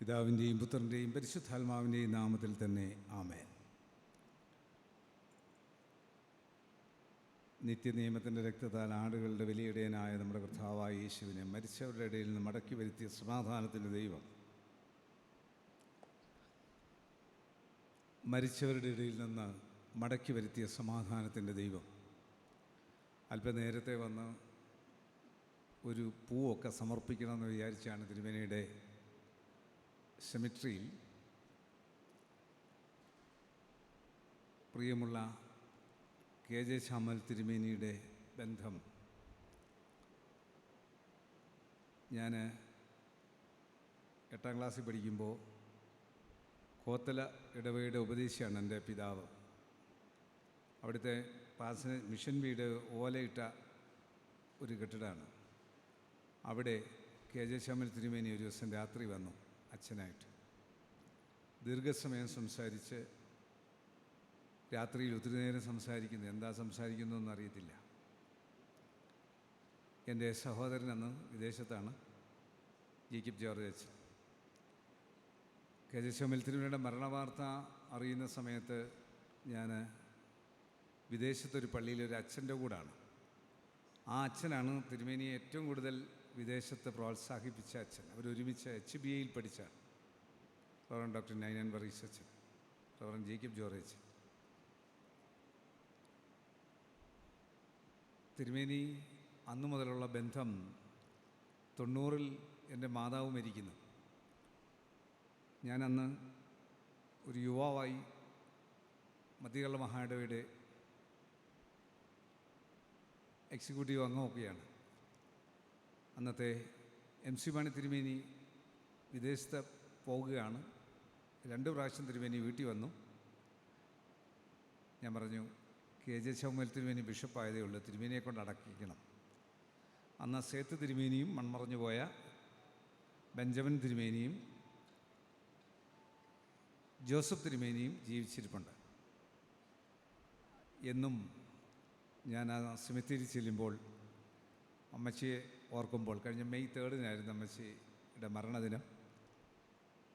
പിതാവിന്റെയും പുത്രന്റെയും പരിശുദ്ധാത്മാവിന്റെയും നാമത്തിൽ തന്നെ ആമേൻ. നിത്യനിയമത്തിന്റെ രക്തത്താൽ ആടുകളുടെ വലിയിടയനായ നമ്മുടെ കർത്താവായ യേശുവിനെ മരിച്ചവരുടെ ഇടയിൽ നിന്ന് മടക്കി വരുത്തിയ സമാധാനത്തിന്റെ ദൈവം. മരിച്ചവരുടെ ഇടയിൽ നിന്ന് മടക്കി വരുത്തിയ സമാധാനത്തിന്റെ ദൈവം. അല്പനേരത്തെ വന്ന് ഒരു പൂവൊക്കെ സമർപ്പിക്കണമെന്ന് വിചാരിച്ചാണ് തിരുമേനിയുടെ സെമിട്രിയിൽ പ്രിയമുള്ള കെ ജെ ശ്യാമൽ തിരുമേനിയുടെ ബന്ധം ഞാൻ എട്ടാം ക്ലാസ്സിൽ പഠിക്കുമ്പോൾ കോത്തല ഇടവയുടെ ഉപദേശിയാണ് എന്റെ പിതാവ്. അവിടുത്തെ പാസിന് മിഷൻ വീട് ഓലയിട്ട ഒരു കെട്ടിടമാണ്. അവിടെ കെ ജെ ശ്യാമൽ തിരുമേനി ഒരു ദിവസം രാത്രി വന്നു. അച്ഛനായിട്ട്. ദീർഘസമയം സംസാരിച്ച് രാത്രിയിൽ ഒത്തിരി നേരം സംസാരിക്കുന്നു. എന്താ സംസാരിക്കുന്നതെന്ന് അറിയത്തില്ല. എന്റെ സഹോദരൻ അന്ന് വിദേശത്താണ്. ജേക്കിബ് ജോർജ് അച്ഛൻ. കെ ജെ തിരുമേനിയുടെ മരണവാർത്ത അറിയുന്ന സമയത്ത് ഞാൻ വിദേശത്തൊരു പള്ളിയിലൊരു അച്ഛന്റെ കൂടാണ്. ആ അച്ഛനാണ് തിരുമേനിയെ ഏറ്റവും കൂടുതൽ വിദേശത്ത് പ്രോത്സാഹിപ്പിച്ച അച്ഛൻ. അവരൊരുമിച്ച് എച്ച് ബി എയിൽ പഠിച്ച റവറൻ ഡോക്ടർ നൈനൻ ബറീസ് അച്ഛൻ റവറൻ ജേക്കബ് ജോർജ് അച്ഛൻ തിരുമേനി അന്നു മുതലുള്ള ബന്ധം തൊണ്ണൂറിൽ എന്റെ മാതാവ് മരിക്കുന്നു. ഞാനന്ന് ഒരു യുവാവായി മധ്യകേരള മഹാഡവയുടെ എക്സിക്യൂട്ടീവ് അംഗമൊക്കെയാണ്. അന്നത്തെ എം സി മാണി തിരുമേനി വിദേശത്ത് പോവുകയാണ്. രണ്ട് പ്രാവശ്യം തിരുമേനി വീട്ടിൽ വന്നു. ഞാൻ പറഞ്ഞു കെ ജെ ചൗമൽ തിരുമേനി ബിഷപ്പായതേ ഉള്ളൂ തിരുമേനിയെ കൊണ്ട് അടക്കിക്കണം അന്ന് സേത്ത് തിരുമേനിയും മൺമറഞ്ഞു പോയ ബെഞ്ചമിൻ തിരുമേനിയും ജോസഫ് തിരുമേനിയും ജീവിച്ചിരിപ്പുണ്ട്. എന്നും ഞാൻ ആ സെമിത്തേരി ചെല്ലുമ്പോൾ അമ്മച്ചിയെ ഓർക്കുമ്പോൾ കഴിഞ്ഞ മെയ് തേർഡിനായിരുന്നു അമ്മച്ചിയുടെ മരണദിനം.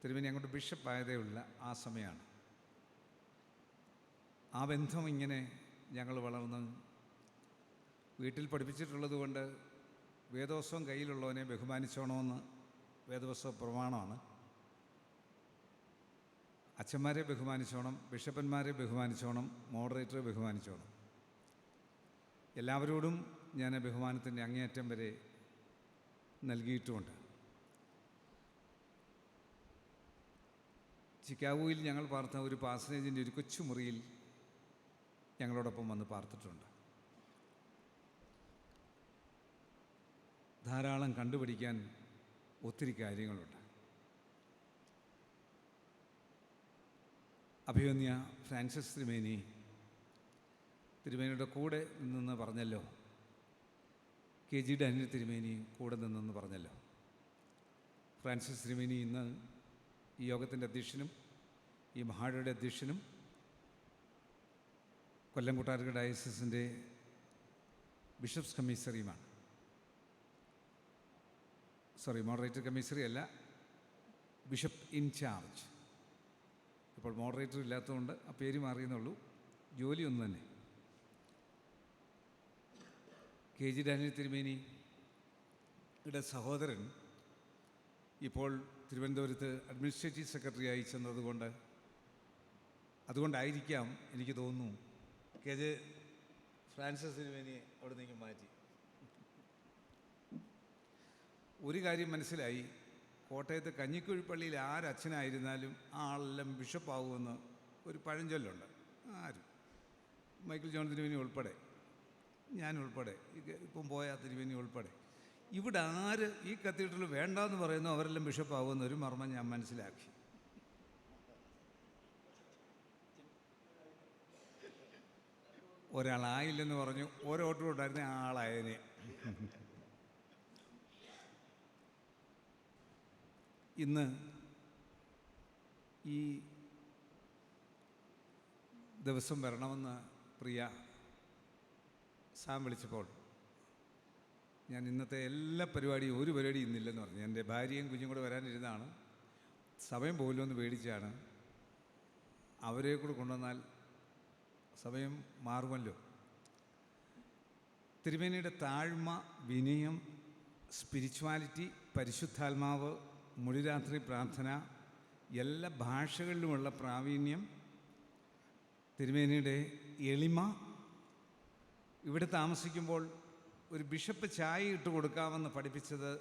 തിരുമേനി അങ്ങോട്ട് ബിഷപ്പായതേ ഉള്ള ആ സമയമാണ് ആ ബന്ധം ഇങ്ങനെ ഞങ്ങൾ വളർന്ന് വീട്ടിൽ പഠിപ്പിച്ചിട്ടുള്ളത് കൊണ്ട് വേദോത്സവം കയ്യിലുള്ളവനെ ബഹുമാനിച്ചോണമെന്ന് വേദോത്സവ പ്രമാണമാണ്. അച്ഛന്മാരെ ബഹുമാനിച്ചോണം ബിഷപ്പന്മാരെ ബഹുമാനിച്ചോണം മോഡറേറ്ററെ ബഹുമാനിച്ചോണം. എല്ലാവരോടും ഞാൻ ബഹുമാനത്തിന്റെ അങ്ങേയറ്റം വരെ നൽകിയിട്ടുമുണ്ട്. ചിക്കാഗോയിൽ ഞങ്ങൾ പാർത്ത ഒരു പാസനേജിന്റെ ഒരു കൊച്ചുമുറിയിൽ ഞങ്ങളോടൊപ്പം വന്ന് പാർത്തിട്ടുണ്ട്. ധാരാളം കണ്ടുപിടിക്കാൻ ഒത്തിരി കാര്യങ്ങളുണ്ട്. അഭിമന്യ ഫ്രാൻസിസ് തിരുമേനി തിരുമേനിയുടെ കൂടെ നിന്ന് പറഞ്ഞല്ലോ. കെ ജി ഡാനിയൽ തിരുമേനി കൂടെ നിന്നെന്ന് പറഞ്ഞല്ലോ. ഫ്രാൻസിസ് തിരുമേനി ഇന്ന് ഈ യോഗത്തിന്റെ അധ്യക്ഷനും ഈ മഹാടയുടെ അധ്യക്ഷനും കൊല്ലം കൊട്ടാരക ഡയസിസിന്റെ ബിഷപ്സ് കമ്മീസറിയുമാണ്. സോറി മോഡറേറ്റർ കമ്മീസറി അല്ല ബിഷപ്പ് ഇൻ ചാർജ്. ഇപ്പോൾ മോഡറേറ്റർ ഇല്ലാത്തതുകൊണ്ട് ആ പേര് മാറിയെന്നുള്ളൂ ജോലി ഒന്ന് തന്നെ. കെ ജി ഡാനിയൽ തിരുമേനിയുടെ സഹോദരൻ ഇപ്പോൾ തിരുവനന്തപുരത്ത് അഡ്മിനിസ്ട്രേറ്റീവ് സെക്രട്ടറി ആയി ചെന്നതുകൊണ്ട് അതുകൊണ്ടായിരിക്കാം എനിക്ക് തോന്നുന്നു കെ ജെ ഫ്രാൻസിസ് തിരുമേനിയെ അവിടെ നിന്ന് മാറ്റി. ഒരു കാര്യം മനസ്സിലായി. കോട്ടയത്ത് കഞ്ഞിക്കുഴിപ്പള്ളിയിൽ ആരച്ഛനായിരുന്നാലും ആ ആളെല്ലാം ബിഷപ്പാവുമെന്ന് ഒരു പഴഞ്ചൊല്ലുണ്ട്. ആരും. മൈക്കിൾ ജോൺ തിരുമേനി ഉൾപ്പെടെ. ഞാൻ ഉൾപ്പെടെ ഇപ്പം പോയ തിരുവേനി ഉൾപ്പെടെ ഇവിടെ ആര് ഈ കത്തീഡ്രൽ വേണ്ടാന്ന് പറയുന്നു അവരെല്ലാം ബിഷപ്പാകുമെന്ന് ഒരു മർമ്മം ഞാൻ മനസ്സിലാക്കി. ഒരാളായില്ലെന്ന് പറഞ്ഞു ഓരോട്ടും ഉണ്ടായിരുന്ന ആളായനെ ഇന്ന് ഈ ദിവസം വരണമെന്ന് പ്രിയ സാം വിളിച്ചപ്പോൾ ഞാൻ ഇന്നത്തെ എല്ലാ പരിപാടിയും ഒരു പരിപാടി ഇന്നില്ലെന്ന് പറഞ്ഞു. എന്റെ ഭാര്യയും കുഞ്ഞും കൂടെ വരാനിരുന്നാണ് സമയം പോലും എന്ന് പേടിച്ചാണ്. അവരെ കൂടെ കൊണ്ടുവന്നാൽ സമയം മാറുമല്ലോ. തിരുമേനിയുടെ താഴ്മ വിനയം സ്പിരിച്വാലിറ്റി പരിശുദ്ധാത്മാവ് മുടിരാത്രി പ്രാർത്ഥന എല്ലാ ഭാഷകളിലുമുള്ള പ്രാവീണ്യം തിരുമേനിയുടെ എളിമ ഇവിടെ താമസിക്കുമ്പോൾ ഒരു ബിഷപ്പ് ചായ ഇട്ട് കൊടുക്കാമെന്ന് പഠിപ്പിച്ചത്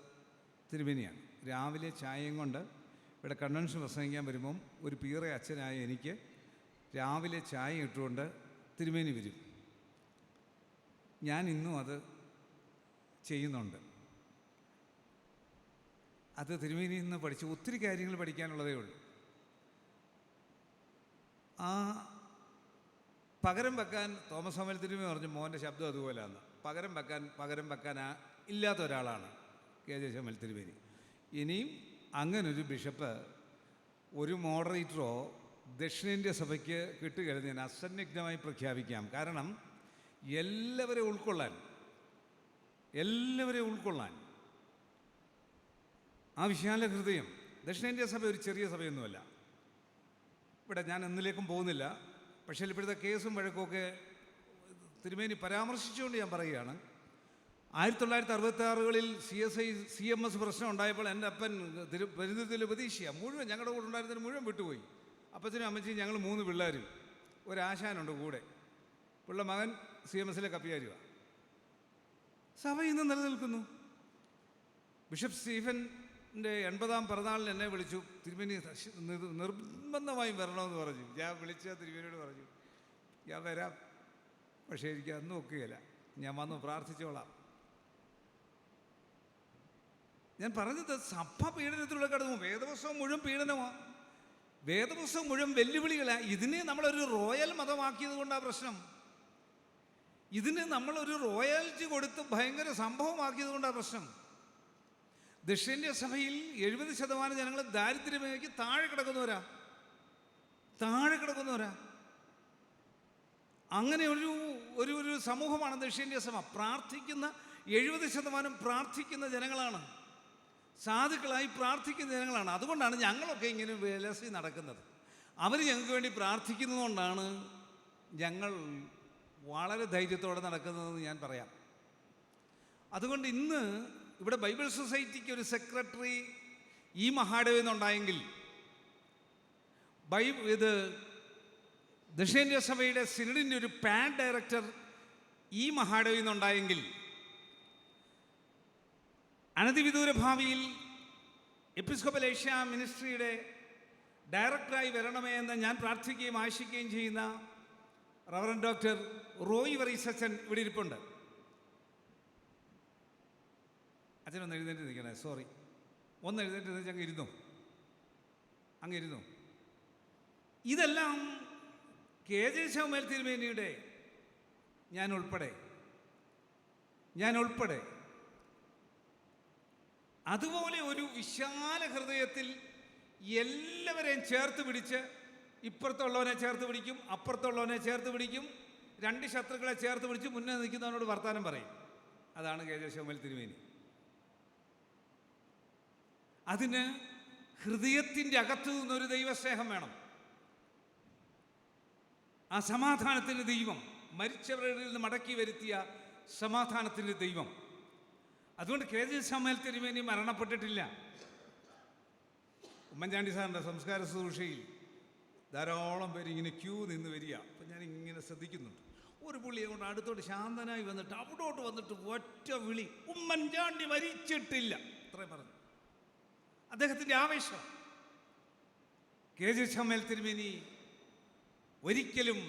തിരുമേനിയാണ്. രാവിലെ ചായയും കൊണ്ട് ഇവിടെ കൺവെൻഷൻ പ്രസംഗിക്കാൻ വരുമ്പം ഒരു പീറ അച്ഛനായ എനിക്ക് രാവിലെ ചായ ഇട്ടുകൊണ്ട് തിരുമേനി വരും. ഞാൻ ഇന്നും അത് ചെയ്യുന്നുണ്ട്. അത് തിരുമേനിയിൽ നിന്ന് പഠിച്ചു ഒത്തിരി കാര്യങ്ങൾ പഠിക്കാനുള്ളതേ ഉള്ളൂ. ആ പകരം വെക്കാൻ തോമസ് അമ്മൽ തിരുമി പറഞ്ഞു മോന്റെ ശബ്ദം അതുപോലെയാണ്. പകരം വെക്കാൻ പകരം വെക്കാൻ ഇല്ലാത്ത ഒരാളാണ് കെ ജെ ശമൽ തിരുമേനി ഇനിയും അങ്ങനൊരു ബിഷപ്പ് ഒരു മോഡറേറ്ററോ ദക്ഷിണേന്ത്യ സഭയ്ക്ക് കിട്ടുകരുത് ഞാൻ അസന്നിഗ്ധമായി പ്രഖ്യാപിക്കാം. കാരണം എല്ലാവരെയും ഉൾക്കൊള്ളാൻ എല്ലാവരെയും ഉൾക്കൊള്ളാൻ ആ വിശാല ഹൃദയം ദക്ഷിണേന്ത്യ സഭ ഒരു ചെറിയ സഭയൊന്നുമല്ല. ഇവിടെ ഞാൻ എന്നിലേക്കും പോകുന്നില്ല. പക്ഷേ ഇപ്പോഴത്തെ കേസും വഴക്കുമൊക്കെ തിരുമേനി പരാമർശിച്ചുകൊണ്ട് ഞാൻ പറയുകയാണ്. ആയിരത്തി തൊള്ളായിരത്തി അറുപത്തി ആറുകളിൽ C S I C M S പ്രശ്നം ഉണ്ടായപ്പോൾ എന്റെ അപ്പൻ തിരു പരിധിത്തിൽ ഉപദേശിയ മുഴുവൻ ഞങ്ങളുടെ കൂടെ ഉണ്ടായിരുന്നതിന് മുഴുവൻ വിട്ടുപോയി. അപ്പച്ചനും അമ്മച്ചിയും ഞങ്ങൾ മൂന്ന് പിള്ളേരും. ഒരാശാനുണ്ട് കൂടെ. പിള്ള മകൻ സി എം എസിലെ കപ്പിയാരുവാണ് സഭ ഇന്ന് നിലനിൽക്കുന്നു. ബിഷപ്പ് സ്റ്റീഫന്റെ എൺപതാം പിറന്നാളിന് എന്നെ വിളിച്ചു. തിരുമേനി നിർ- നിർബന്ധമായും വരണമെന്ന് പറഞ്ഞു. ഞാൻ വിളിച്ച തിരുമേനിയോട് പറഞ്ഞു ഞാൻ വരാം. പക്ഷേ എനിക്ക് അന്ന് ഒക്കുകയില്ല ഞാൻ വന്ന് പ്രാർത്ഥിച്ചോളാം. ഞാൻ പറഞ്ഞത് സഭ പീഡനത്തിലൂടെ കടന്നു. വേദപുസ്തകം മുഴുവൻ പീഡനമാണ് വേദപുസ്തകം മുഴുവൻ വെല്ലുവിളികളാണ് ഇതിനെ നമ്മളൊരു റോയൽ മതമാക്കിയത് കൊണ്ടാണ് പ്രശ്നം. ഇതിന് നമ്മളൊരു റോയൽറ്റി കൊടുത്ത് ഭയങ്കര സംഭവമാക്കിയത് കൊണ്ടാണ് പ്രശ്നം. ദക്ഷിണേന്ത്യ സഭയിൽ എഴുപത് ശതമാനം ജനങ്ങൾ ദാരിദ്ര്യമേക്ക് താഴെ കിടക്കുന്നവരാ. താഴെ കിടക്കുന്നവരാ. അങ്ങനെ ഒരു ഒരു ഒരു സമൂഹമാണ് ദക്ഷിണേന്ത്യ സഭ. പ്രാർത്ഥിക്കുന്ന എഴുപത് ശതമാനം പ്രാർത്ഥിക്കുന്ന ജനങ്ങളാണ്. സാധുക്കളായി പ്രാർത്ഥിക്കുന്ന ജനങ്ങളാണ്. അതുകൊണ്ടാണ് ഞങ്ങളൊക്കെ ഇങ്ങനെ വിലസി നടക്കുന്നത്. അവർ ഞങ്ങൾക്ക് വേണ്ടി പ്രാർത്ഥിക്കുന്നതുകൊണ്ടാണ് ഞങ്ങൾ വളരെ ധൈര്യത്തോടെ നടക്കുന്നതെന്ന് ഞാൻ പറയാം. അതുകൊണ്ട് ഇന്ന് ഇവിടെ ബൈബിൾ സൊസൈറ്റിക്ക് ഒരു സെക്രട്ടറി ഈ മഹാദേവ് എന്നുണ്ടായെങ്കിൽ ബൈ ഇത് ദക്ഷിണേന്ത്യ സഭയുടെ സിനഡിന്റെ ഒരു പാൻ ഡയറക്ടർ ഈ മഹാദേവ് എന്നുണ്ടായെങ്കിൽ അനധിവിദൂര ഭാവിയിൽ എപ്പിസ്കോപ്പൽ ഏഷ്യ മിനിസ്ട്രിയുടെ ഡയറക്ടറായി വരണമേ എന്ന് ഞാൻ പ്രാർത്ഥിക്കുകയും ആശിക്കുകയും ചെയ്യുന്ന റവറൻ ഡോക്ടർ റോയ് വറീസച്ചൻ ഇവിടെ ഇരിപ്പുണ്ട്. അച്ഛനൊന്ന് എഴുന്നേറ്റ് നിൽക്കണേ. സോറി ഒന്ന് എഴുന്നേറ്റ് നിന്നിച്ച് അങ്ങ് ഇരുന്നു? അങ്ങ് ഇരുന്നു? ഇതെല്ലാം കെ ജെ ശവമേൽ തിരുമേനിയുടെ ഞാൻ ഉൾപ്പെടെ. ഞാൻ ഉൾപ്പെടെ. അതുപോലെ ഒരു വിശാല ഹൃദയത്തിൽ എല്ലാവരെയും ചേർത്ത് പിടിച്ച് ഇപ്പുറത്തുള്ളവനെ ചേർത്ത് പിടിക്കും അപ്പുറത്തുള്ളവനെ ചേർത്ത് പിടിക്കും രണ്ട് ശത്രുക്കളെ ചേർത്ത് പിടിച്ച് മുന്നേ നിൽക്കുന്നവനോട് വർത്താനം പറയും. അതാണ് കെ ജെ തിരുമേനി അതിന് ഹൃദയത്തിന്റെ അകത്തു നിന്നൊരു ദൈവസ്നേഹം വേണം. ആ സമാധാനത്തിന്റെ ദൈവം മരിച്ചവരിൽ നിന്ന് മടക്കി വരുത്തിയ സമാധാനത്തിന്റെ ദൈവം. അതുകൊണ്ട് കെ ജെ സമയൽ തിരുമേനി മരണപ്പെട്ടിട്ടില്ല. ഉമ്മൻചാണ്ടി സാറിന്റെ സംസ്കാര ശുശ്രൂഷയിൽ ധാരാളം പേര് ഇങ്ങനെ ക്യൂ നിന്ന് വരിക. അപ്പം ഞാൻ ഇങ്ങനെ ശ്രദ്ധിക്കുന്നുണ്ട്. ഒരു പുള്ളിയെ കൊണ്ട് അടുത്തോട്ട് ശാന്തനായി വന്നിട്ട് അവിടോട്ട് വന്നിട്ട് ഒറ്റ വിളി ഉമ്മൻചാണ്ടി മരിച്ചിട്ടില്ല. അത്രയും പറഞ്ഞു. അദ്ദേഹത്തിന്റെ ആവേശം. കെ ജി സമയൽ തിരുമേനി ഒരിക്കലും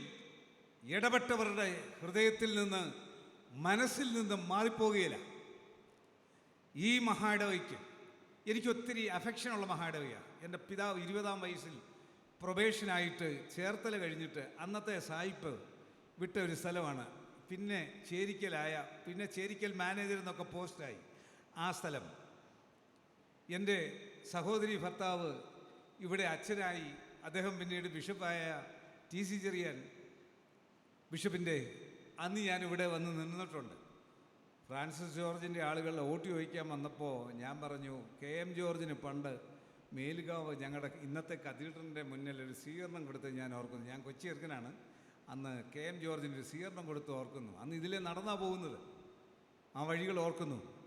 ഇടപെട്ടവരുടെ ഹൃദയത്തിൽ നിന്ന് മനസ്സിൽ നിന്ന് മാറിപ്പോകുകയില്ല. ഈ മഹാഡവയ്ക്ക് എനിക്ക് ഒത്തിരി അഫെക്ഷനുള്ള മഹാഡവയാണ് എന്റെ പിതാവ് ഇരുപതാം വയസ്സിൽ പ്രൊബേഷനായിട്ട് ചേർത്തല കഴിഞ്ഞിട്ട് അന്നത്തെ സായിപ്പ് വിട്ട ഒരു സ്ഥലമാണ്. പിന്നെ ചേരിക്കലായ പിന്നെ ചേരിക്കൽ മാനേജർ എന്നൊക്കെ പോസ്റ്റായി ആ സ്ഥലം. എന്റെ സഹോദരി ഭർത്താവ് ഇവിടെ അച്ഛനായി അദ്ദേഹം പിന്നീട് ബിഷപ്പായ ടി സി ചെറിയാൻ ബിഷപ്പിന്റെ അന്ന് ഞാനിവിടെ വന്ന് നിന്നിട്ടുണ്ട്. ഫ്രാൻസിസ് ജോർജിന്റെ ആളുകൾ വോട്ട് ചോദിക്കാൻ വന്നപ്പോൾ ഞാൻ പറഞ്ഞു കെ എം ജോർജിന് പണ്ട് മേലുകാവ് ഞങ്ങളുടെ ഇന്നത്തെ കത്തീഡ്രലിന്റെ മുന്നിൽ ഒരു സ്വീകരണം കൊടുത്ത് ഞാൻ ഓർക്കുന്നു. ഞാൻ കൊച്ചി ചെറുക്കനാണ്. അന്ന് കെ എം ജോർജിന് ഒരു സ്വീകരണം കൊടുത്ത് ഓർക്കുന്നു. അന്ന് ഇതിലേ നടന്നാ പോകുന്നത്. ആ വഴികൾ ഓർക്കുന്നു.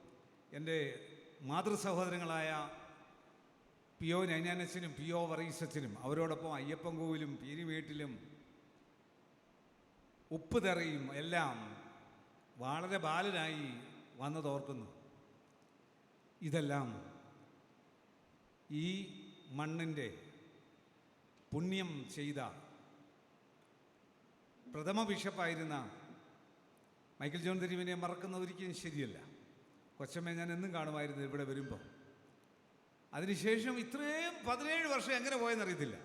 എന്റെ മാതൃ സഹോദരങ്ങളായ പി ഒ നൈനാനച്ചനും പി ഒ വറീസച്ചനും അവരോടൊപ്പം കോവിലും പീരിമേട്ടിലും ഉപ്പ് തെറയും എല്ലാം വളരെ ബാലനായി വന്നതോർക്കുന്നു ഇതെല്ലാം ഈ മണ്ണിന്റെ പുണ്യം ചെയ്ത പ്രഥമ ബിഷപ്പായിരുന്ന മൈക്കിൾ ജോൺ തിരുവിനെ മറക്കുന്ന ഒരിക്കലും ശരിയല്ല. കൊച്ചമ്മ ഞാൻ എന്നും കാണുമായിരുന്നു ഇവിടെ വരുമ്പോൾ അതിനുശേഷം ഇത്രയും പതിനേഴ് വർഷം എങ്ങനെ പോയെന്നറിയത്തില്ല.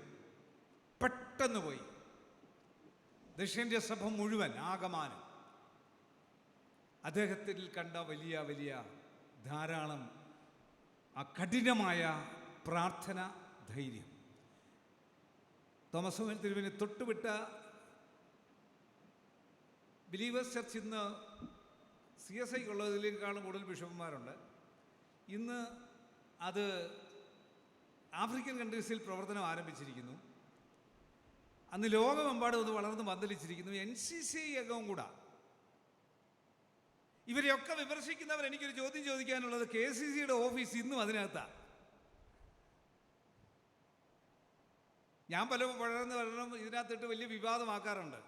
പെട്ടെന്ന് പോയി. ദക്ഷിണേന്ത്യ സഭ മുഴുവൻ ആകമാനം. അദ്ദേഹത്തിൽ കണ്ട വലിയ വലിയ ധാരാളം ആ കഠിനമായ പ്രാർത്ഥന ധൈര്യം. തോമസ് തിരുവിനെ തൊട്ടുവിട്ട ബിലീവേഴ്സ് ചർച്ച് ഇന്ന് സി എസ് ഐക്കുള്ളതിലേക്കാളും കൂടുതൽ ബിഷപ്പുമാരുണ്ട്. ഇന്ന് അത് ആഫ്രിക്കൻ കൺട്രീസിൽ പ്രവർത്തനം ആരംഭിച്ചിരിക്കുന്നു. അന്ന് ലോകമെമ്പാടും അത് വളർന്ന് പന്തലിച്ചിരിക്കുന്നു എൻ സി സി അംഗവും കൂടാ. ഇവരെയൊക്കെ വിമർശിക്കുന്നവർ എനിക്കൊരു ചോദ്യം ചോദിക്കാനുള്ളത് കെ സി സിയുടെ ഓഫീസ് ഇന്നും അതിനകത്താണ് ഞാൻ പല വളർന്ന് വളരണം ഇതിനകത്തിട്ട് വലിയ വിവാദമാക്കാറുണ്ട്.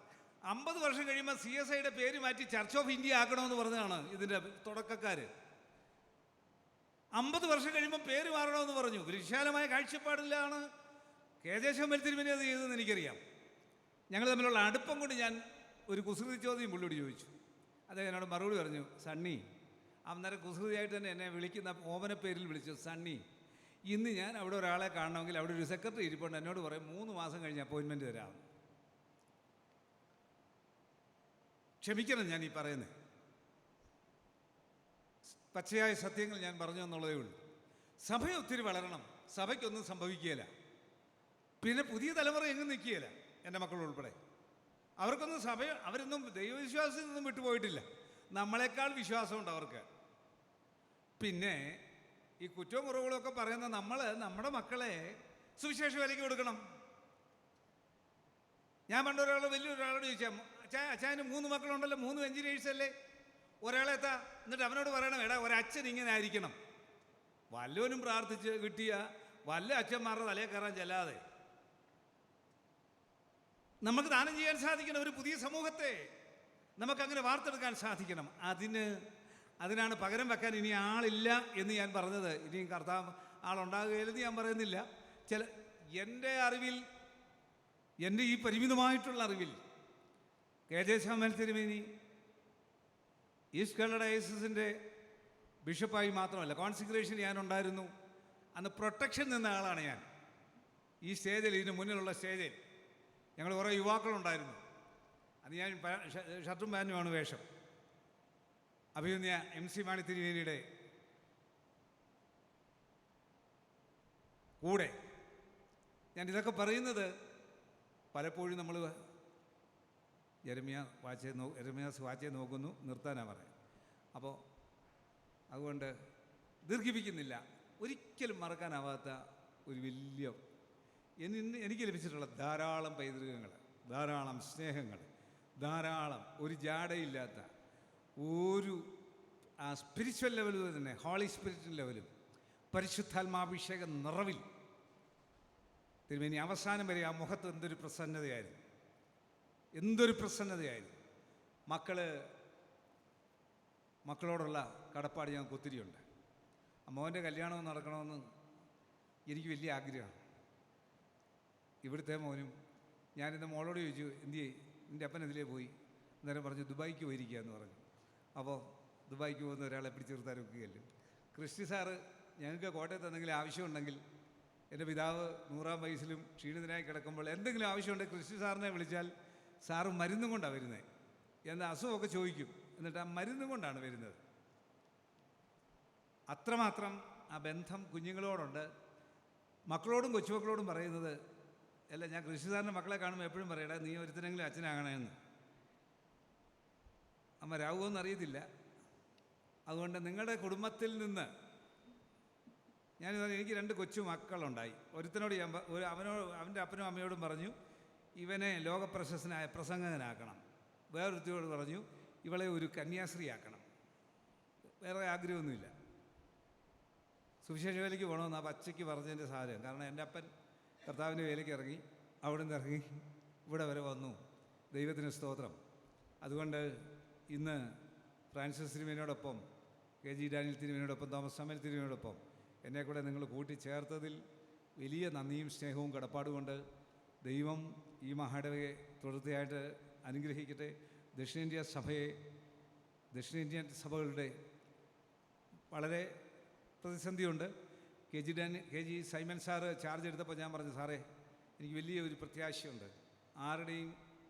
അമ്പത് വർഷം കഴിയുമ്പോൾ സി എസ് ഐയുടെ പേര് മാറ്റി ചർച്ച് ഓഫ് ഇന്ത്യ ആക്കണമെന്ന് പറഞ്ഞതാണ് ഇതിന്റെ തുടക്കക്കാർ അമ്പത് വർഷം കഴിയുമ്പോൾ പേര് മാറണമെന്ന് പറഞ്ഞു. ഒരു വിശാലമായ കാഴ്ചപ്പാടിലാണ് കെ ജയശമ്പൽ തിരുമനി അത് ചെയ്തതെന്ന് എനിക്കറിയാം. ഞങ്ങൾ തമ്മിലുള്ള അടുപ്പം കൊണ്ട് ഞാൻ ഒരു കുസൃതി ചോദ്യം പുള്ളിയോട് ചോദിച്ചു. അദ്ദേഹം എന്നോട് മറുപടി പറഞ്ഞു സണ്ണി അന്നേരം കുസൃതിയായിട്ട് തന്നെ എന്നെ വിളിക്കുന്ന ഓമനപ്പേരിൽ പേരിൽ വിളിച്ചു സണ്ണി ഇന്ന് ഞാൻ അവിടെ ഒരാളെ കാണണമെങ്കിൽ അവിടെ ഒരു സെക്രട്ടറി ഇരിപ്പുണ്ട് എന്നോട് പറയും മൂന്ന് മാസം കഴിഞ്ഞ് അപ്പോയിൻമെന്റ് തരാം. ക്ഷമിക്കണം ഞാൻ ഈ പറയുന്നത് പച്ചയായ സത്യങ്ങൾ ഞാൻ പറഞ്ഞു എന്നുള്ളതേ ഉള്ളൂ. സഭ ഒത്തിരി വളരണം. സഭയ്ക്കൊന്നും സംഭവിക്കുകയില്ല. പിന്നെ പുതിയ തലമുറ എങ്ങും നിൽക്കുകയില്ല എന്റെ മക്കൾ ഉൾപ്പെടെ. അവർക്കൊന്നും സഭ അവരൊന്നും ദൈവവിശ്വാസത്തിൽ നിന്നും വിട്ടുപോയിട്ടില്ല. നമ്മളെക്കാൾ വിശ്വാസമുണ്ട് അവർക്ക്. പിന്നെ ഈ കുറ്റവും കുറവുകളൊക്കെ പറയുന്ന നമ്മൾ നമ്മുടെ മക്കളെ സുവിശേഷ വിലയ്ക്ക് കൊടുക്കണം. ഞാൻ പണ്ടൊരാൾ വലിയൊരാളോട് ചോദിച്ചാൽ അച്ഛാ അച്ഛാന് മൂന്ന് മക്കളുണ്ടല്ലോ മൂന്ന് എഞ്ചിനീയേഴ്സ് അല്ലേ? ഒരാളെ എത്താ? എന്നിട്ട് അവനോട് പറയണം എടാ ഒരച്ഛൻ ഇങ്ങനെ ആയിരിക്കണം. വല്ലവനും പ്രാർത്ഥിച്ച് കിട്ടിയ വല്ല അച്ഛന്മാരുടെ തലയെ കയറാൻ ചെല്ലാതെ. നമുക്ക് ദാനം ചെയ്യാൻ സാധിക്കണം ഒരു പുതിയ സമൂഹത്തെ. നമുക്കങ്ങനെ വാർത്തെടുക്കാൻ സാധിക്കണം. അതിന് അതിനാണ് പകരം വെക്കാൻ ഇനി ആളില്ല എന്ന് ഞാൻ പറഞ്ഞത്. ഇനിയും കർത്താവ് ആളുണ്ടാകുകയില്ലെന്ന് ഞാൻ പറയുന്നില്ല. ചില എന്റെ അറിവിൽ എന്റെ ഈ പരിമിതമായിട്ടുള്ള അറിവിൽ കെ ജെ തിരുമേനി ഈസ്റ്റ് കേരള ഡയസിന്റെ ബിഷപ്പായി മാത്രമല്ല കോൺസിഗ്രേഷൻ ഞാനുണ്ടായിരുന്നു. അന്ന് പ്രൊട്ടക്ഷൻ നിന്ന ആളാണ് ഞാൻ. ഈ സ്റ്റേജിൽ ഇതിന് മുന്നിലുള്ള സ്റ്റേജിൽ ഞങ്ങൾ കുറേ യുവാക്കളുണ്ടായിരുന്നു. അന്ന് ഞാൻ ഷർട്ടും പാനുമാണ് വേഷം. അഭിനന്ദ എം സി മാണി തിരുവേനിയുടെ കൂടെ. ഞാൻ ഇതൊക്കെ പറയുന്നത് പലപ്പോഴും നമ്മൾ ജെരമിയ വാച്ചെ നോ ജെരമിയാസ് വാച്ചെ നോക്കുന്നു നിർത്താനാണ് പറയാം. അപ്പോൾ അതുകൊണ്ട് ദീർഘിപ്പിക്കുന്നില്ല. ഒരിക്കലും മറക്കാനാവാത്ത ഒരു വലിയ എനി എനിക്ക് ലഭിച്ചിട്ടുള്ള ധാരാളം പൈതൃകങ്ങൾ ധാരാളം സ്നേഹങ്ങൾ ധാരാളം ഒരു ജാടയില്ലാത്ത ഒരു ആ സ്പിരിച്വൽ ലെവലിൽ തന്നെ ഹോളി സ്പിരിറ്റ് ലെവലും പരിശുദ്ധാത്മാഭിഷേക നിറവിൽ. തിരുമേനി അവസാനം വരെ ആ മുഖത്ത് എന്തൊരു പ്രസന്നതയായിരുന്നു. എന്തൊരു പ്രസന്നതയായിരുന്നു. മക്കൾ മക്കളോടുള്ള കടപ്പാട് ഞങ്ങൾക്ക് ഒത്തിരിയുണ്ട്. മോന്റെ കല്യാണം നടക്കണമെന്ന് എനിക്ക് വലിയ ആഗ്രഹമാണ്. ഇവിടുത്തെ മോനും ഞാനിന്ന് മോളോട് ചോദിച്ചു എന്തിയെ? എന്റെ അപ്പൻ ഇതിലേ പോയി? അന്നേരം പറഞ്ഞു ദുബായിക്ക് പോയിരിക്കുക എന്ന് പറഞ്ഞു. അപ്പോൾ ദുബായിക്ക് പോകുന്ന ഒരാളെ പിടിച്ചു നിർത്താൻ ഒക്കുകയല്ലേ. ക്രിസ്റ്റി സാറ് ഞങ്ങൾക്ക് കോട്ടയത്ത് എന്തെങ്കിലും ആവശ്യമുണ്ടെങ്കിൽ എന്റെ പിതാവ് നൂറാം വയസ്സിലും ക്ഷീണിതനായി കിടക്കുമ്പോൾ എന്തെങ്കിലും ആവശ്യമുണ്ടെങ്കിൽ ക്രിസ്റ്റി സാറിനെ വിളിച്ചാൽ സാറ് മരുന്നും കൊണ്ടാണ് വരുന്നത് എന്ന അസുഖമൊക്കെ ചോദിക്കും. എന്നിട്ട് ആ മരുന്നും കൊണ്ടാണ് വരുന്നത്. അത്രമാത്രം ആ ബന്ധം കുഞ്ഞുങ്ങളോടുണ്ട്. മക്കളോടും കൊച്ചുമക്കളോടും പറയുന്നത് അല്ല ഞാൻ കൃഷിസാറിന്റെ മക്കളെ കാണുമ്പോൾ എപ്പോഴും പറയടാ നീ ഒരുത്തനെങ്കിലും അച്ഛനാകണമെന്ന് അമ്മ രാവുമെന്ന് അറിയത്തില്ല. അതുകൊണ്ട് നിങ്ങളുടെ കുടുംബത്തിൽ നിന്ന് ഞാൻ എനിക്ക് രണ്ട് കൊച്ചു മക്കളുണ്ടായി. ഒരുത്തനോട് ഞാൻ ഒരു അവനോട് അവന്റെ അപ്പനും അമ്മയോടും പറഞ്ഞു ഇവനെ ലോകപ്രശസ്തനായ പ്രസംഗകനാക്കണം. വേറൊരുത്തിയോട് പറഞ്ഞു ഇവളെ ഒരു കന്യാസ്ത്രീയാക്കണം. വേറെ ആഗ്രഹമൊന്നുമില്ല. സുവിശേഷ വേലയ്ക്ക് പോകണമെന്ന് ആ പച്ചയ്ക്ക് പറഞ്ഞതിന്റെ സാരം കാരണം എന്റെ അപ്പൻ കർത്താവിന്റെ വേലയ്ക്ക് ഇറങ്ങി അവിടെ നിന്ന് ഇറങ്ങി ഇവിടെ വരെ വന്നു. ദൈവത്തിന് സ്തോത്രം. അതുകൊണ്ട് ഇന്ന് ഫ്രാൻസിസ് തിരുമേനോടൊപ്പം കെ ജി ഡാനിയൽ തിരുമേനോടൊപ്പം തോമസ് സമൽ തിരുമേനോടൊപ്പം എന്നെ കൂടെ നിങ്ങൾ കൂട്ടിച്ചേർത്തതിൽ വലിയ നന്ദിയും സ്നേഹവും കടപ്പാടുകൊണ്ട് ദൈവം ഈ മഹാടവയെ തുടർച്ചയായിട്ട് അനുഗ്രഹിക്കട്ടെ. ദക്ഷിണേന്ത്യ സഭയെ ദക്ഷിണേന്ത്യൻ സഭകളുടെ വളരെ പ്രതിസന്ധിയുണ്ട്. K G Dan K G Simon sir charge എടുത്തപ്പോൾ ഞാൻ പറഞ്ഞു സാറേ എനിക്ക് വലിയ ഒരു പ്രത്യാശയുണ്ട്. ആരുടെയും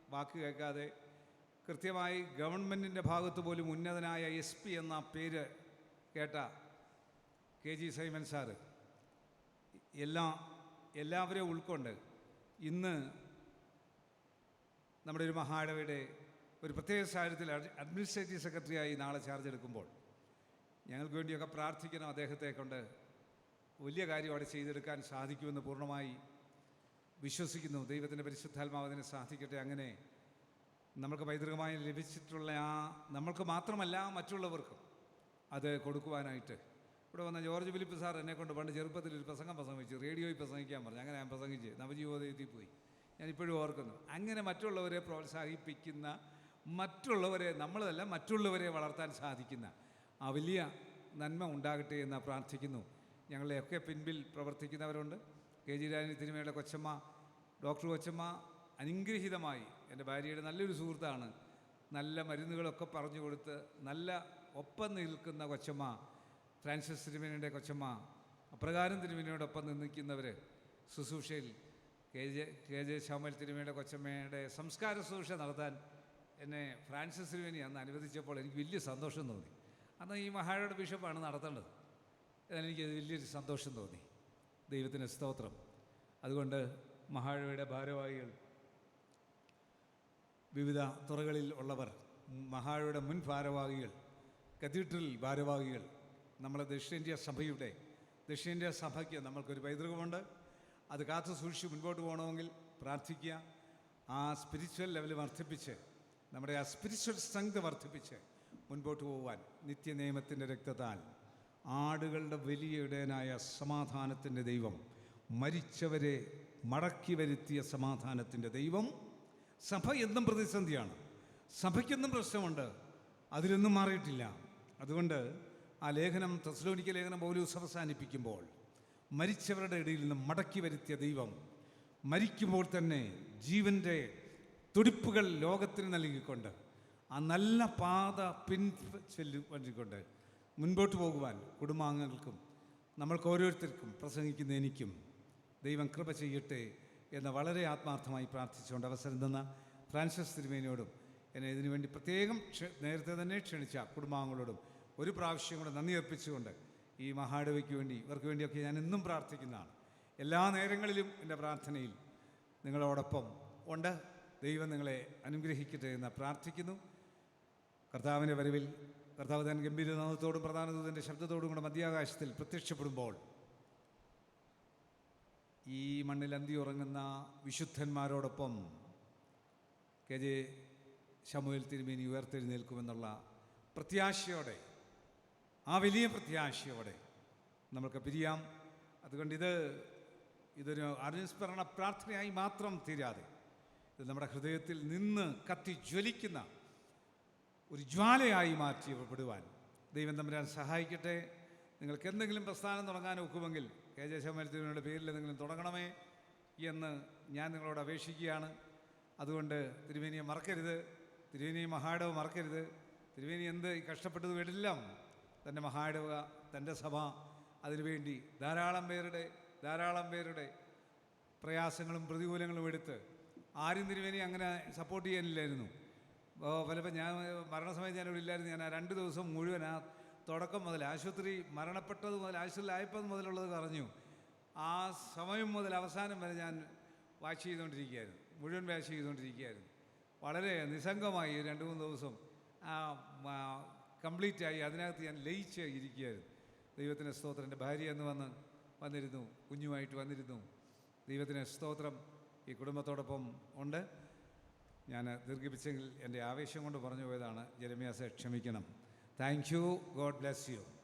വാക്ക് കേൾക്കാതെ കൃത്യമായി ഗവൺമെന്റിന്റെ ഭാഗത്ത് പോലും ഉന്നതനായ എസ് പി എന്ന പേര് കേട്ട കെ ജി സൈമൻ സാറ് എല്ലാ എല്ലാവരെയും ഉൾക്കൊണ്ട് ഇന്ന് നമ്മുടെ ഒരു മഹാടവയുടെ ഒരു പ്രത്യേക സാഹചര്യത്തിൽ അഡ്മിനിസ്ട്രേറ്റീവ് സെക്രട്ടറിയായി നാളെ ചാർജ് എടുക്കുമ്പോൾ ഞങ്ങൾക്ക് വേണ്ടിയൊക്കെ പ്രാർത്ഥിക്കണം അദ്ദേഹത്തെ കൊണ്ട് വലിയ കാര്യം അവിടെ ചെയ്തെടുക്കാൻ സാധിക്കുമെന്ന് പൂർണമായി വിശ്വസിക്കുന്നു. ദൈവത്തിന്റെ പരിശുദ്ധാത്മാവതിനെ സാധിക്കട്ടെ. അങ്ങനെ നമ്മൾക്ക് പൈതൃകമായി ലഭിച്ചിട്ടുള്ള ആ നമ്മൾക്ക് മാത്രമല്ല മറ്റുള്ളവർക്കും അത് കൊടുക്കുവാനായിട്ട്. ഇവിടെ വന്ന ജോർജ് ഫിലിപ്പ് സാർ എന്നെ കൊണ്ട് പണ്ട് ചെറുപ്പത്തിൽ ഒരു പ്രസംഗം പ്രസംഗിച്ചു. റേഡിയോയിൽ പ്രസംഗിക്കാൻ പറഞ്ഞു. അങ്ങനെ ഞാൻ പ്രസംഗിച്ച് നവജീവോദയത്തിൽ പോയി. ഞാൻ ഇപ്പോഴും ഓർക്കുന്നു. അങ്ങനെ മറ്റുള്ളവരെ പ്രോത്സാഹിപ്പിക്കുന്ന മറ്റുള്ളവരെ നമ്മളതല്ല മറ്റുള്ളവരെ വളർത്താൻ സാധിക്കുന്ന ആ വലിയ നന്മ ഉണ്ടാകട്ടെ എന്ന് പ്രാർത്ഥിക്കുന്നു. ഞങ്ങളെയൊക്കെ പിൻപിൽ പ്രവർത്തിക്കുന്നവരുണ്ട്. കെ ജി രാജനി തിരുമയുടെ കൊച്ചമ്മ ഡോക്ടർ കൊച്ചമ്മ അനുഗ്രഹീതമായി എന്റെ ഭാര്യയുടെ നല്ലൊരു സുഹൃത്താണ്. നല്ല മരുന്നുകളൊക്കെ പറഞ്ഞു കൊടുത്ത് നല്ല ഒപ്പം നിൽക്കുന്ന കൊച്ചമ്മ ഫ്രാൻസിസ് തിരുമേനിയുടെ കൊച്ചമ്മ അപ്രകാരം തിരുമേനിയോടൊപ്പം നിൽക്കുന്നവർ ശുശ്രൂഷയിൽ K J K J Shyamal തിരുമയുടെ കൊച്ചമ്മയുടെ സംസ്കാര ശുശ്രൂഷ നടത്താൻ എന്നെ ഫ്രാൻസിസ് തിരുമേനി അന്ന് അനുവദിച്ചപ്പോൾ എനിക്ക് വലിയ സന്തോഷം തോന്നി. അന്ന് ഈ മഹായുടെ ബിഷപ്പാണ് നടത്തേണ്ടത്. എനിക്ക് വലിയൊരു സന്തോഷം തോന്നി. ദൈവത്തിന് സ്തോത്രം. അതുകൊണ്ട് മഹാഴയുടെ ഭാരവാഹികൾ വിവിധ തുറകളിൽ ഉള്ളവർ മഹാഴയുടെ മുൻ ഭാരവാഹികൾ കത്തീഡ്രൽ ഭാരവാഹികൾ നമ്മളെ ദക്ഷിണേന്ത്യ സഭയുടെ ദക്ഷിണേന്ത്യ സഭയ്ക്ക് നമ്മൾക്കൊരു പൈതൃകമുണ്ട്. അത് കാത്തു സൂക്ഷിച്ച് മുൻപോട്ട് പോകണമെങ്കിൽ പ്രാർത്ഥിക്കുക. ആ സ്പിരിച്വൽ ലെവൽ വർദ്ധിപ്പിച്ച് നമ്മുടെ ആ സ്പിരിച്വൽ സ്ട്രെങ്ത് വർദ്ധിപ്പിച്ച് മുൻപോട്ട് പോകുവാൻ നിത്യനിയമത്തിന്റെ രക്തത്താൽ ആടുകളുടെ വലിയ ഇടയനായ സമാധാനത്തിന്റെ ദൈവം മരിച്ചവരെ മടക്കി വരുത്തിയ സമാധാനത്തിന്റെ ദൈവം സഭ എന്നും പ്രതിസന്ധിയാണ്. സഭയ്ക്കെന്നും പ്രശ്നമുണ്ട്. അതിലൊന്നും മാറിയിട്ടില്ല. അതുകൊണ്ട് ആ ലേഖനം തസ്ലോനിക്ക ലേഖനം പൗലൂസ് അവസാനിപ്പിക്കുമ്പോൾ മരിച്ചവരുടെ ഇടയിൽ നിന്ന് മടക്കി വരുത്തിയ ദൈവം മരിക്കുമ്പോൾ തന്നെ ജീവന്റെ തുടിപ്പുകൾ ലോകത്തിന് നൽകിക്കൊണ്ട് ആ നല്ല പാത പിൻ ചെല്ലു വന്നിക്കൊണ്ട് മുൻപോട്ട് പോകുവാൻ കുടുംബാംഗങ്ങൾക്കും നമ്മൾക്ക് ഓരോരുത്തർക്കും പ്രസംഗിക്കുന്ന എനിക്കും ദൈവം കൃപ ചെയ്യട്ടെ എന്ന് വളരെ ആത്മാർത്ഥമായി പ്രാർത്ഥിച്ചുകൊണ്ട് അവസരം തന്ന ഫ്രാൻസിസ് തിരുമേനിയോടും എന്നെ ഇതിനുവേണ്ടി പ്രത്യേകം നേരത്തെ തന്നെ ക്ഷണിച്ച കുടുംബാംഗങ്ങളോടും ഒരു പ്രാവശ്യം കൂടെ നന്ദി അർപ്പിച്ചുകൊണ്ട് ഈ മഹാഡവയ്ക്ക് വേണ്ടി ഇവർക്ക് വേണ്ടിയൊക്കെ ഞാൻ എന്നും പ്രാർത്ഥിക്കുന്നതാണ്. എല്ലാ നേരങ്ങളിലും എന്റെ പ്രാർത്ഥനയിൽ നിങ്ങളോടൊപ്പം ഉണ്ട്. ദൈവം നിങ്ങളെ അനുഗ്രഹിക്കട്ടെ എന്ന് പ്രാർത്ഥിക്കുന്നു. കർത്താവിന്റെ വരവിൽ കർത്താവ് ഗംഭീര ഗംഭീരനാഥത്തോടും പ്രധാനദൂതന്റെ ശബ്ദത്തോടും കൂടെ മധ്യാകാശത്തിൽ പ്രത്യക്ഷപ്പെടുമ്പോൾ ഈ മണ്ണിൽ അന്തി ഉറങ്ങുന്ന വിശുദ്ധന്മാരോടൊപ്പം കെ ജെ ശമുവേൽ തിരുമേനി ഉയർത്തെഴുന്നേൽക്കുമെന്നുള്ള പ്രത്യാശയോടെ ആ വലിയ പ്രത്യാശയോടെ നമ്മൾക്ക് പിരിയാം. അതുകൊണ്ട് ഇത് ഇതൊരു അനുസ്മരണ പ്രാർത്ഥനയായി മാത്രം തീരാതെ ഇത് നമ്മുടെ ഹൃദയത്തിൽ നിന്ന് കത്തി ജ്വലിക്കുന്ന ഒരു ജ്വാലയായി മാറ്റിപ്പെടുവാൻ ദൈവം തമ്പുരാൻ സഹായിക്കട്ടെ. നിങ്ങൾക്ക് എന്തെങ്കിലും പ്രസ്ഥാനം തുടങ്ങാൻ ഒക്കുമെങ്കിൽ കെ ജെ ശമരത്തിനുടെ പേരിൽ എന്തെങ്കിലും തുടങ്ങണമേ എന്ന് ഞാൻ നിങ്ങളോട് അപേക്ഷിക്കുകയാണ്. അതുകൊണ്ട് തിരുവേനിയെ മറക്കരുത് തിരുവേനിയെ മഹാടവ് മറക്കരുത് തിരുവേനി എന്ത് കഷ്ടപ്പെട്ടത് വീടെല്ലാം തന്റെ മഹാടവ തന്റെ സഭ അതിനുവേണ്ടി ധാരാളം പേരുടെ ധാരാളം പേരുടെ പ്രയാസങ്ങളും പ്രതികൂലങ്ങളും എടുത്ത് ആരും തിരുവേനി അങ്ങനെ സപ്പോർട്ട് ചെയ്യാനില്ലായിരുന്നു. പലപ്പോൾ ഞാൻ മരണസമയത്ത് ഞാൻ ഇവിടെ ഇല്ലായിരുന്നു. ഞാൻ ആ രണ്ട് ദിവസം മുഴുവൻ ആ തുടക്കം മുതൽ ആശുപത്രി മരണപ്പെട്ടത് മുതൽ ആശുപത്രിയിലായപ്പോൾ മുതലുള്ളത് പറഞ്ഞു. ആ സമയം മുതൽ അവസാനം വരെ ഞാൻ വാച്ച് ചെയ്തുകൊണ്ടിരിക്കുകയായിരുന്നു. മുഴുവൻ വാച്ച് ചെയ്തുകൊണ്ടിരിക്കുകയായിരുന്നു. വളരെ നിസ്സംഗമായി രണ്ട് മൂന്ന് ദിവസം ആ കംപ്ലീറ്റ് ആയി അതിനകത്ത് ഞാൻ ലയിച്ച് ഇരിക്കുകയായിരുന്നു. ദൈവത്തിന്റെ സ്തോത്രം എന്റെ ഭാര്യ എന്ന് വന്ന് വന്നിരുന്നു കുഞ്ഞുമായിട്ട് വന്നിരുന്നു. ദൈവത്തിന് സ്തോത്രം ഈ കുടുംബത്തോടൊപ്പം ഉണ്ട്. ഞാൻ ദീർഘിപ്പിച്ചെങ്കിൽ എന്റെ ആവേശം കൊണ്ട് പറഞ്ഞു പോയതാണ്. ജലമ്യാസെ ക്ഷമിക്കണം. Thank you. God bless you.